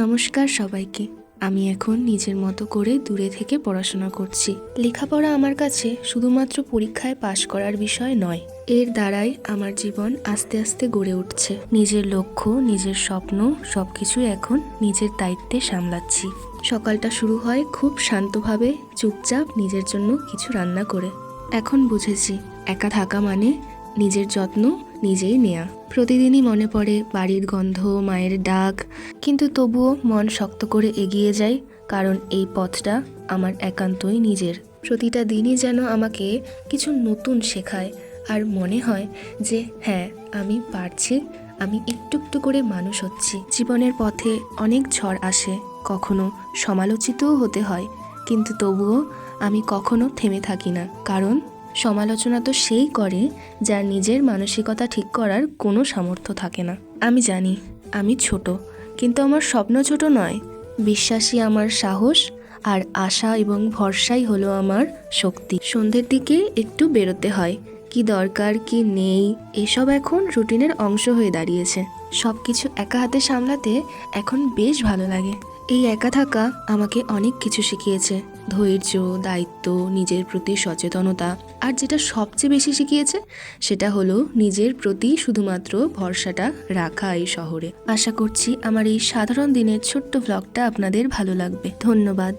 নমস্কার সবাইকে। আমি এখন নিজের মতো করে দূরে থেকে পড়াশোনা করছি। লেখাপড়া আমার কাছে শুধুমাত্র পরীক্ষায় পাশ করার বিষয় নয়, এর দ্বারাই আমার জীবন আস্তে আস্তে গড়ে উঠছে। নিজের লক্ষ্য, নিজের স্বপ্ন, সবকিছু এখন নিজের দায়িত্বে সামলাচ্ছি। সকালটা শুরু হয় খুব শান্তভাবে, চুপচাপ নিজের জন্য কিছু রান্না করে। এখন বুঝেছি, একা থাকা মানে নিজের যত্ন নিজেই নেয়া। প্রতিদিনই মনে পড়ে বাড়ির গন্ধ, মায়ের ডাক। কিন্তু তবুও মন শক্ত করে এগিয়ে যায় কারণ এই পথটা আমার একান্তই নিজের। প্রতিটা দিনই যেন আমাকে কিছু নতুন শেখায় আর মনে হয় যে হ্যাঁ আমি পারছি, আমি একটু একটু করে মানুষ হচ্ছি। জীবনের পথে অনেক ঝড় আসে, কখনো সমালোচিতও হতে হয়, কিন্তু তবুও আমি কখনো থেমে থাকি না, কারণ সমালোচনা তো সেই করে যার নিজের মানসিকতা ঠিক করার কোনো সামর্থ্য থাকে না। আমি জানি, আমি ছোট, কিন্তু আমার স্বপ্ন ছোট নয়। বিশ্বাসী আমার সাহস আর আশা এবং ভরসাই হলো আমার শক্তি। সন্ধ্যের দিকে একটু বেরোতে হয়, কি দরকার, কি নেই, এসব এখন রুটিনের অংশ হয়ে দাঁড়িয়েছে। সব কিছু একা হাতে সামলাতে এখন বেশ ভালো লাগে। এই একা থাকা আমাকে অনেক কিছু শিখিয়েছে। ধৈর্য, দায়িত্ব, নিজের প্রতি সচেতনতা। আর যেটা সবচেয়ে বেশি শিখিয়েছে, সেটা হলো নিজের প্রতি শুধুমাত্র ভরসাটা রাখা এই শহরে। আশা করছি আমার এই সাধারণ দিনের ছোট্ট ভ্লগটা আপনাদের ভালো লাগবে। ধন্যবাদ।